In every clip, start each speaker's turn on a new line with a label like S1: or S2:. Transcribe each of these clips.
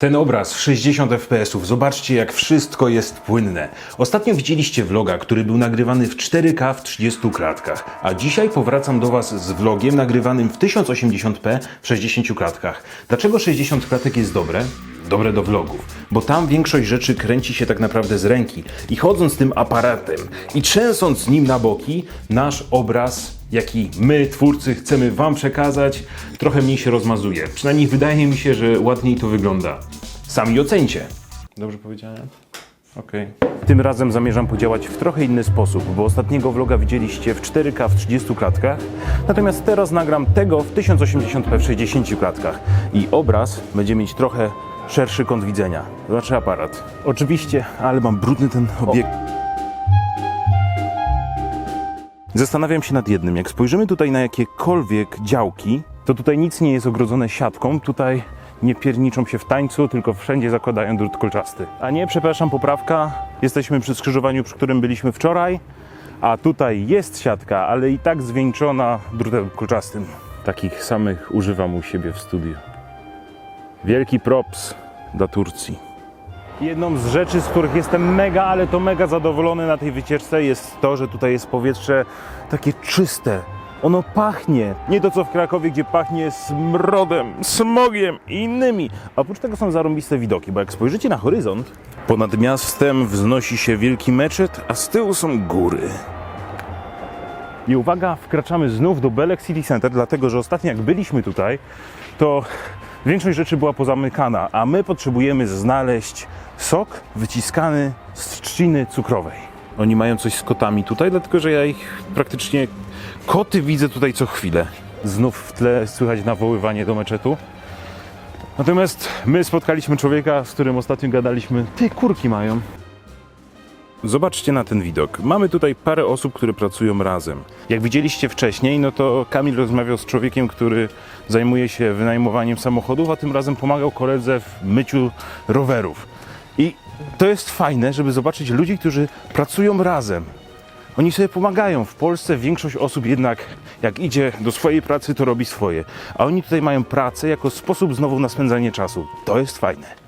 S1: Ten obraz 60 fps, zobaczcie jak wszystko jest płynne. Ostatnio widzieliście vloga, który był nagrywany w 4K w 30 klatkach, a dzisiaj powracam do Was z vlogiem nagrywanym w 1080p w 60 klatkach. Dlaczego 60 klatek jest dobre? Dobre do vlogów, bo tam większość rzeczy kręci się tak naprawdę z ręki i chodząc tym aparatem i trzęsąc nim na boki, nasz obraz, jaki my, twórcy, chcemy Wam przekazać, trochę mniej się rozmazuje. Przynajmniej wydaje mi się, że ładniej to wygląda. Sami ocencie. Dobrze powiedziałem? Okej. Tym razem zamierzam podziałać w trochę inny sposób, bo ostatniego vloga widzieliście w 4K w 30 klatkach, natomiast teraz nagram tego w 1080p w 60 klatkach i obraz będzie mieć trochę szerszy kąt widzenia, znaczy aparat. Oczywiście, ale mam brudny ten obiekt. Zastanawiam się nad jednym. Jak spojrzymy tutaj na jakiekolwiek działki, to tutaj nic nie jest ogrodzone siatką. Tutaj nie pierniczą się w tańcu, tylko wszędzie zakładają drut kolczasty. A nie, przepraszam, poprawka. Jesteśmy przy skrzyżowaniu, przy którym byliśmy wczoraj, a tutaj jest siatka, ale i tak zwieńczona drutem kolczastym. Takich samych używam u siebie w studiu. Wielki props dla Turcji. Jedną z rzeczy, z których jestem mega, ale to mega zadowolony na tej wycieczce jest to, że tutaj jest powietrze takie czyste. Ono pachnie. Nie to co w Krakowie, gdzie pachnie smrodem, smogiem i innymi. A oprócz tego są zarąbiste widoki, bo jak spojrzycie na horyzont, ponad miastem wznosi się wielki meczet, a z tyłu są góry. I uwaga, wkraczamy znów do Belek City Center, dlatego że ostatnio jak byliśmy tutaj, to większość rzeczy była pozamykana, a my potrzebujemy znaleźć sok wyciskany z trzciny cukrowej. Oni mają coś z kotami tutaj, dlatego że ja ich praktycznie koty widzę tutaj co chwilę. Znów w tle słychać nawoływanie do meczetu. Natomiast my spotkaliśmy człowieka, z którym ostatnio gadaliśmy. Ty kurki mają. Zobaczcie na ten widok. Mamy tutaj parę osób, które pracują razem. Jak widzieliście wcześniej, no to Kamil rozmawiał z człowiekiem, który zajmuje się wynajmowaniem samochodów, a tym razem pomagał koledze w myciu rowerów. I to jest fajne, żeby zobaczyć ludzi, którzy pracują razem. Oni sobie pomagają. W Polsce większość osób jednak, jak idzie do swojej pracy, to robi swoje. A oni tutaj mają pracę jako sposób znowu na spędzanie czasu. To jest fajne.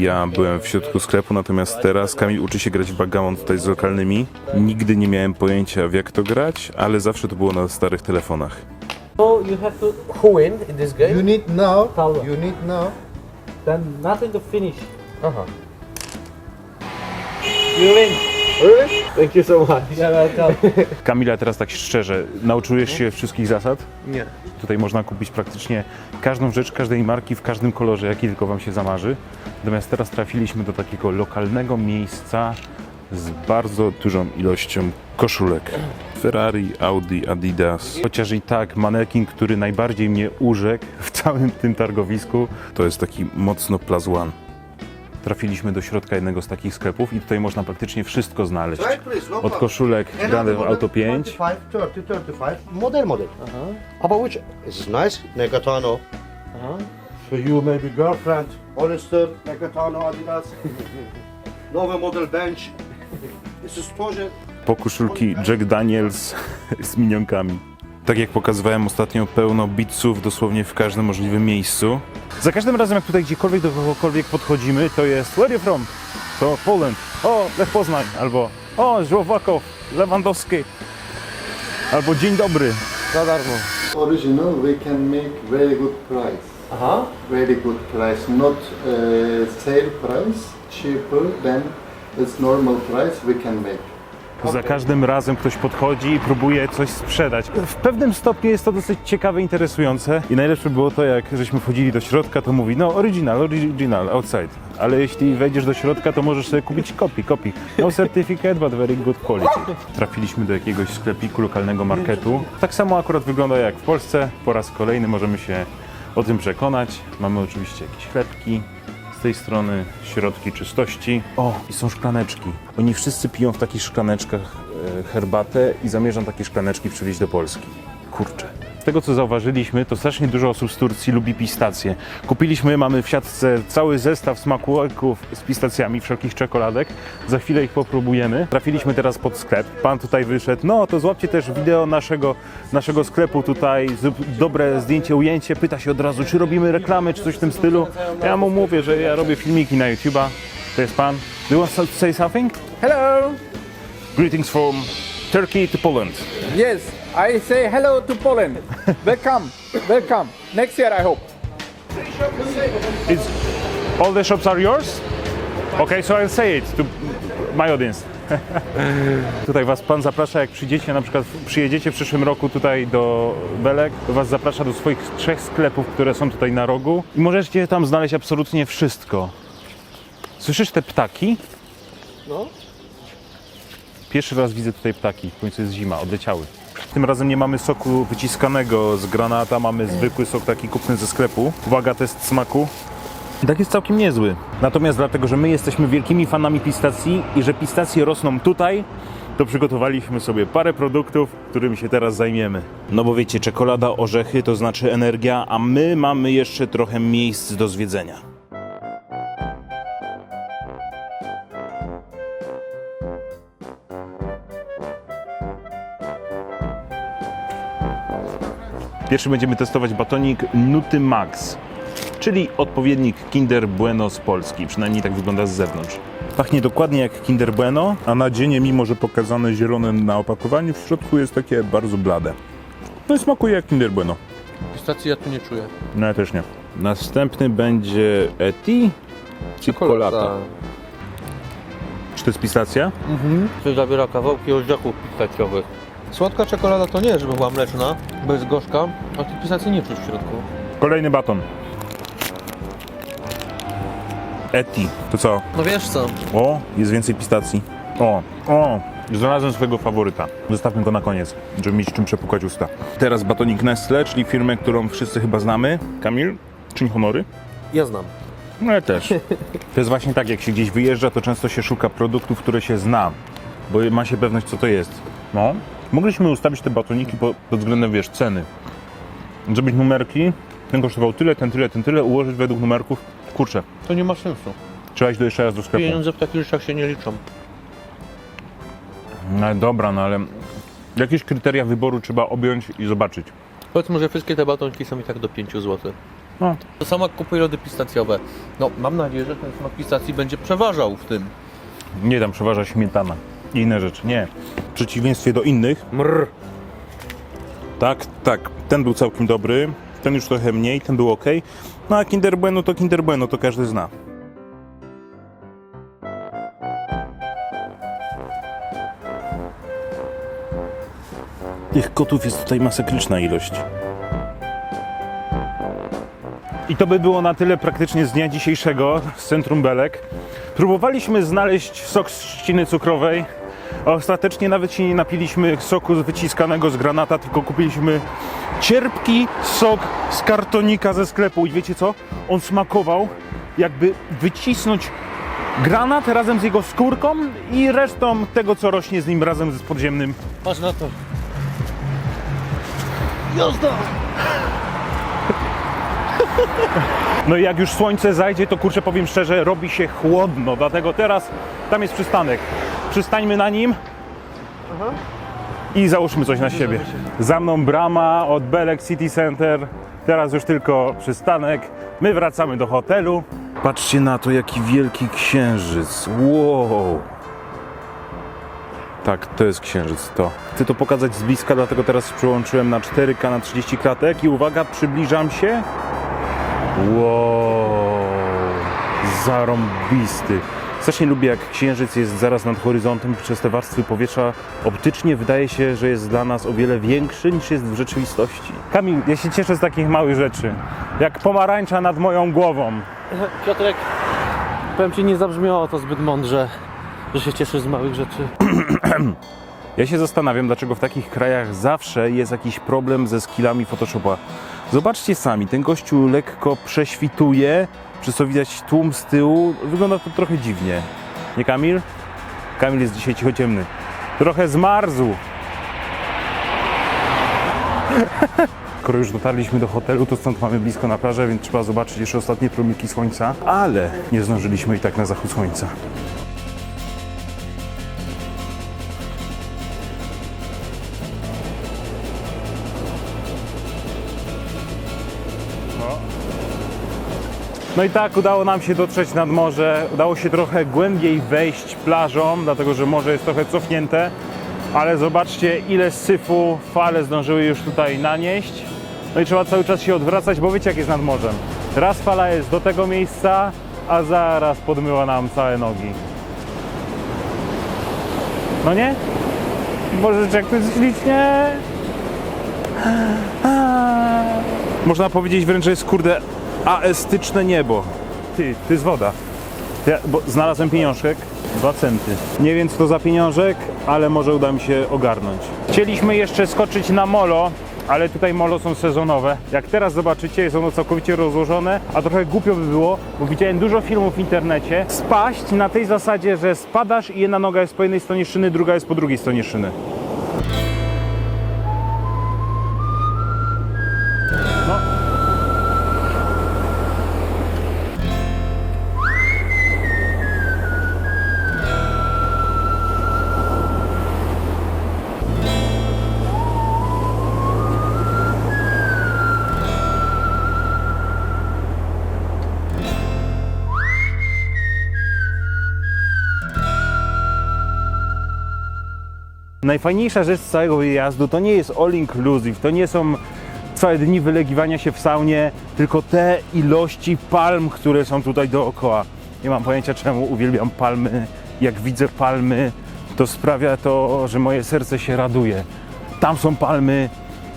S1: Ja byłem w środku sklepu, natomiast teraz Kamil uczy się grać w backgammon tutaj z lokalnymi. Nigdy nie miałem pojęcia w jak to grać, ale zawsze to było na starych telefonach.
S2: So you have to who win in this game?
S3: You need now.
S2: Paulo.
S3: You need now.
S2: then nothing to finish.
S3: Uh-huh.
S2: You win. Thank you so much.
S1: Kamila, teraz tak szczerze, nauczyłeś się wszystkich zasad?
S2: Nie.
S1: Tutaj można kupić praktycznie każdą rzecz każdej marki w każdym kolorze, jaki tylko Wam się zamarzy. Natomiast teraz trafiliśmy do takiego lokalnego miejsca z bardzo dużą ilością koszulek. Ferrari, Audi, Adidas. Chociaż i tak manekin, który najbardziej mnie urzekł w całym tym targowisku, to jest taki mocno plus one Trafiliśmy do środka jednego z takich sklepów i tutaj można praktycznie wszystko znaleźć.
S3: Right, please. No
S1: Od
S3: problem.
S1: koszulek
S3: And
S1: Grande
S3: model
S1: Auto 5,
S3: 25, 30, 35. Model, model. Uh-huh. How about which? This is nice. Negatano.
S2: Uh-huh.
S3: For you, maybe girlfriend. Hollister, Negatano, Adidas. Nowy model bench. This is тоже
S1: po koszulki Jack Daniels z minionkami. Tak jak pokazywałem ostatnio, pełno bitsów dosłownie w każdym możliwym miejscu. Za każdym razem, jak tutaj gdziekolwiek do kogokolwiek podchodzimy, to jest Where you from? To Poland. O, Lech Poznań. Albo o, Żłowakow, Lewandowski. Albo Dzień dobry.
S2: Za darmo.
S4: original we can make very good price
S2: Aha.
S4: very good price not uh, sale price cheaper than its normal price we can make
S1: Za każdym razem ktoś podchodzi i próbuje coś sprzedać. W pewnym stopniu jest to dosyć ciekawe, interesujące. I najlepsze było to, jak żeśmy wchodzili do środka, to mówi, no original, original, outside. Ale jeśli wejdziesz do środka, to możesz sobie kupić kopi, kopi. No certificate, but very good quality. Trafiliśmy do jakiegoś sklepiku, lokalnego marketu. Tak samo akurat wygląda jak w Polsce. Po raz kolejny możemy się o tym przekonać. Mamy oczywiście jakieś chlebki, z tej strony środki czystości. O, i są szklaneczki. Oni wszyscy piją w takich szklaneczkach e, herbatę i zamierzam takie szklaneczki przywieźć do Polski. Kurczę. Tego co zauważyliśmy, to strasznie dużo osób z Turcji lubi pistacje. Kupiliśmy, mamy w siatce cały zestaw smakołyków z pistacjami, wszelkich czekoladek. Za chwilę ich popróbujemy. Trafiliśmy teraz pod sklep. Pan tutaj wyszedł. No to złapcie też wideo naszego, naszego sklepu tutaj. Dobre zdjęcie, ujęcie. Pyta się od razu, czy robimy reklamy, czy coś w tym stylu. Ja mu mówię, że ja robię filmiki na YouTube'a. To jest pan. Do you want to say something?
S5: Hello.
S1: Greetings from Turkey to Poland.
S5: Yes, I say hello to Poland. welcome, welcome. Next year, I hope.
S1: It's, all the shops are yours? Okay, so I'll say it to my audience. tutaj was pan zaprasza, jak przyjdziecie, na przykład przyjedziecie w przyszłym roku tutaj do Belek, to was zaprasza do swoich trzech sklepów, które są tutaj na rogu i możecie tam znaleźć absolutnie wszystko. Słyszysz te ptaki?
S2: No.
S1: Pierwszy raz widzę tutaj ptaki, w końcu jest zima, odleciały. Tym razem nie mamy soku wyciskanego z granata, mamy zwykły sok taki kupny ze sklepu. Uwaga, test smaku. I tak jest całkiem niezły. Natomiast dlatego, że my jesteśmy wielkimi fanami pistacji i że pistacje rosną tutaj, to przygotowaliśmy sobie parę produktów, którymi się teraz zajmiemy. No bo wiecie, czekolada, orzechy to znaczy energia, a my mamy jeszcze trochę miejsc do zwiedzenia. Pierwszy będziemy testować batonik Nuty Max, czyli odpowiednik Kinder Bueno z Polski, przynajmniej tak wygląda z zewnątrz. Pachnie dokładnie jak Kinder Bueno, a nadzienie, mimo że pokazane zielonym na opakowaniu, w środku jest takie bardzo blade. No i smakuje jak Kinder Bueno.
S2: Pistacji ja tu nie czuję.
S1: No ja też nie. Następny będzie Eti czy Colata. Czy to jest pistacja?
S2: To zawiera kawałki orzechów pistacjowych. Słodka czekolada to nie, żeby była mleczna, bo jest gorzka, a tej pistacji nie czuć w środku.
S1: Kolejny baton. Eti. To co?
S2: No wiesz co,
S1: O, jest więcej pistacji. O, o, znalazłem swojego faworyta. Zostawmy go na koniec, żeby mieć czym przepukać usta. Teraz batonik Nestle, czyli firmę, którą wszyscy chyba znamy. Kamil, czyń honory.
S2: ja znam.
S1: No ja też. To jest właśnie tak, jak się gdzieś wyjeżdża, to często się szuka produktów, które się zna, bo ma się pewność, co to jest. No. Mogliśmy ustawić te batoniki pod, względem, wiesz, ceny. Zrobić numerki, ten kosztował tyle, ten tyle, ten tyle, ułożyć według numerków. Kurczę,
S2: To nie ma sensu.
S1: trzeba iść do jeszcze raz do sklepu.
S2: Pieniądze w takich rzeczach się nie liczą.
S1: No dobra, no ale jakieś kryteria wyboru trzeba objąć i zobaczyć.
S2: Powiedzmy, że wszystkie te batonki są i tak do 5 zł.
S1: No.
S2: To samo jak kupuję lody pistacjowe. No, mam nadzieję, że ten smak pistacji będzie przeważał w tym.
S1: Nie tam przeważa śmietana i inne rzeczy. Nie. W przeciwieństwie do innych,
S2: Mrr.
S1: tak, tak, ten był całkiem dobry, ten już trochę mniej, ten był ok. No a Kinder Bueno to Kinder Bueno, to każdy zna. Tych kotów jest tutaj masakryczna ilość. I to by było na tyle praktycznie z dnia dzisiejszego z Centrum Belek. Próbowaliśmy znaleźć sok z trzciny cukrowej, ostatecznie nawet się nie napiliśmy soku wyciskanego z granata, tylko kupiliśmy cierpki sok z kartonika ze sklepu. I wiecie co? On smakował jakby wycisnąć granat razem z jego skórką i resztą tego, co rośnie z nim razem z podziemnym
S2: Patrz na to.
S1: No i jak już słońce zajdzie, to kurczę powiem szczerze, robi się chłodno, dlatego teraz tam jest przystanek. Przystańmy na nim i załóżmy coś na siebie. Za mną brama od Belek City Center, teraz już tylko przystanek. My wracamy do hotelu. Patrzcie na to, jaki wielki księżyc. Wow. Tak, to jest księżyc, to. Chcę to pokazać z bliska, dlatego teraz przyłączyłem na 4K na 30 klatek i uwaga, przybliżam się. Wow, zarąbisty. Strasznie lubię, jak księżyc jest zaraz nad horyzontem przez te warstwy powietrza. Optycznie wydaje się, że jest dla nas o wiele większy niż jest w rzeczywistości. Kamil, ja się cieszę z takich małych rzeczy. Jak pomarańcza nad moją głową.
S2: Piotrek, powiem Ci, nie zabrzmiało to zbyt mądrze, że się cieszysz z małych rzeczy.
S1: Ja się zastanawiam, dlaczego w takich krajach zawsze jest jakiś problem ze skillami Photoshopa. Zobaczcie sami, ten gościu lekko prześwituje, przez co widać tłum z tyłu. Wygląda to trochę dziwnie. Nie Kamil? Kamil jest dzisiaj cichociemny. Trochę zmarzł. skoro już dotarliśmy do hotelu, to stąd mamy blisko na plażę, więc trzeba zobaczyć jeszcze ostatnie promyki słońca, ale nie zdążyliśmy i tak na zachód słońca. No i tak udało nam się dotrzeć nad morze. Udało się trochę głębiej wejść plażą, dlatego że morze jest trochę cofnięte. Ale zobaczcie, ile syfu fale zdążyły już tutaj nanieść. No i trzeba cały czas się odwracać, bo wiecie jak jest nad morzem. Raz fala jest do tego miejsca, a zaraz podmyła nam całe nogi. No nie? Boże, jak to jest ślicznie. Można powiedzieć wręcz, że jest kurde aestyczne niebo. Ty, to jest woda. Ja, bo znalazłem pieniążek, dwa centy. Nie wiem co to za pieniążek, ale może uda mi się ogarnąć. Chcieliśmy jeszcze skoczyć na molo, ale tutaj molo są sezonowe. Jak teraz zobaczycie, jest ono całkowicie rozłożone, a trochę głupio by było, bo widziałem dużo filmów w internecie, spaść na tej zasadzie, że spadasz i jedna noga jest po jednej stronie szyny, druga jest po drugiej stronie szyny. Najfajniejsza rzecz z całego wyjazdu to nie jest all inclusive, to nie są całe dni wylegiwania się w saunie, tylko te ilości palm, które są tutaj dookoła. Nie mam pojęcia czemu uwielbiam palmy. Jak widzę palmy, to sprawia to, że moje serce się raduje. Tam są palmy,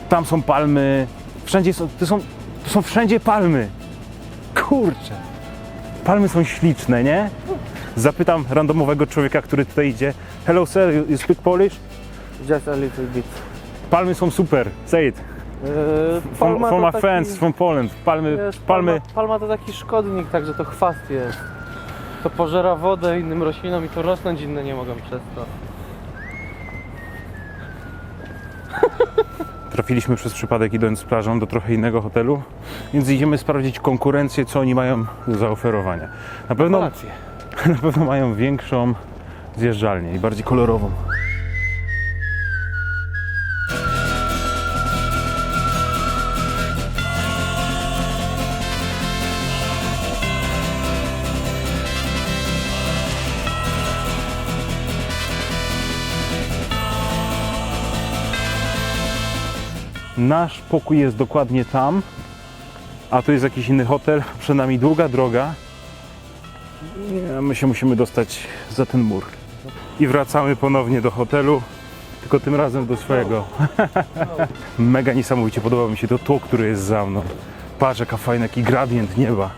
S1: tam są palmy, wszędzie są, to są, to są wszędzie palmy. Kurczę. Palmy są śliczne, nie? Zapytam randomowego człowieka, który tutaj idzie. Hello sir, you, speak Polish?
S2: Just a little bit.
S1: Palmy są super. Say it. From, from my friends from Poland. Palmy, palmy.
S2: palma to taki szkodnik, także to chwast jest. To pożera wodę innym roślinom i to rosnąć inne nie mogą przez to.
S1: Trafiliśmy przez przypadek idąc plażą do trochę innego hotelu, więc idziemy sprawdzić konkurencję, co oni mają do zaoferowania. Na pewno, na pewno mają większą zjeżdżalnię i bardziej kolorową. Nasz pokój jest dokładnie tam, a tu jest jakiś inny hotel, przed nami długa droga. My się musimy dostać za ten mur. I wracamy ponownie do hotelu, tylko tym razem do swojego. Mega niesamowicie podoba mi się to tło, które jest za mną. Patrz jaka fajna, jaki gradient nieba.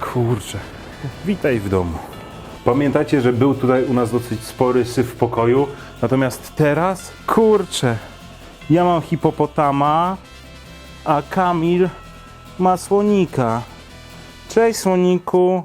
S1: Kurczę. Witaj w domu. Pamiętacie, że był tutaj u nas dosyć spory syf w pokoju, natomiast teraz, kurczę, ja mam hipopotama, a Kamil ma słonika. Cześć słoniku.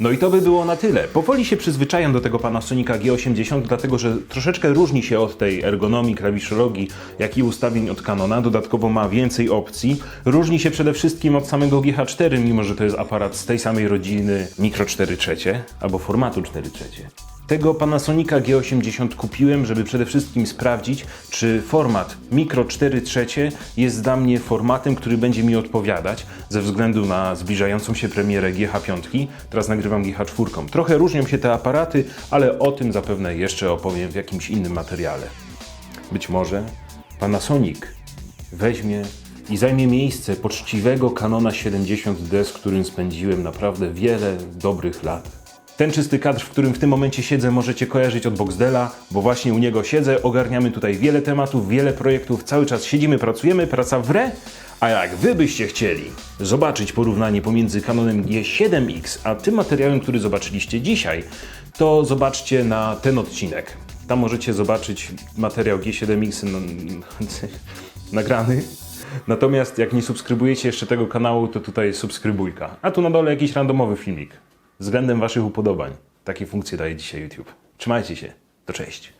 S6: No i to by było na tyle. Powoli się przyzwyczajam do tego Panasonica G80, dlatego że troszeczkę różni się od tej ergonomii, klawiszologii, jak i ustawień od Canona. Dodatkowo ma więcej opcji. Różni się przede wszystkim od samego GH4, mimo że to jest aparat z tej samej rodziny Micro 4 trzecie albo formatu 4 trzecie. Tego Panasonica G80 kupiłem, żeby przede wszystkim sprawdzić, czy format Micro 4 trzecie jest dla mnie formatem, który będzie mi odpowiadać ze względu na zbliżającą się premierę GH5. Teraz nagrywam GH4. Trochę różnią się te aparaty, ale o tym zapewne jeszcze opowiem w jakimś innym materiale. Być może Panasonic weźmie i zajmie miejsce poczciwego Canona 70D, z którym spędziłem naprawdę wiele dobrych lat. Ten czysty kadr, w którym w tym momencie siedzę, możecie kojarzyć od Boxdela, bo właśnie u niego siedzę, ogarniamy tutaj wiele tematów, wiele projektów, cały czas siedzimy, pracujemy, praca w re, a jak wy byście chcieli zobaczyć porównanie pomiędzy Canonem G7X a tym materiałem, który zobaczyliście dzisiaj, to zobaczcie na ten odcinek. Tam możecie zobaczyć materiał G7X n- nagrany. Natomiast jak nie subskrybujecie jeszcze tego kanału, to tutaj subskrybujka. A tu na dole jakiś randomowy filmik. Względem waszych upodobań. Takie funkcje daje dzisiaj YouTube. Trzymajcie się. To cześć.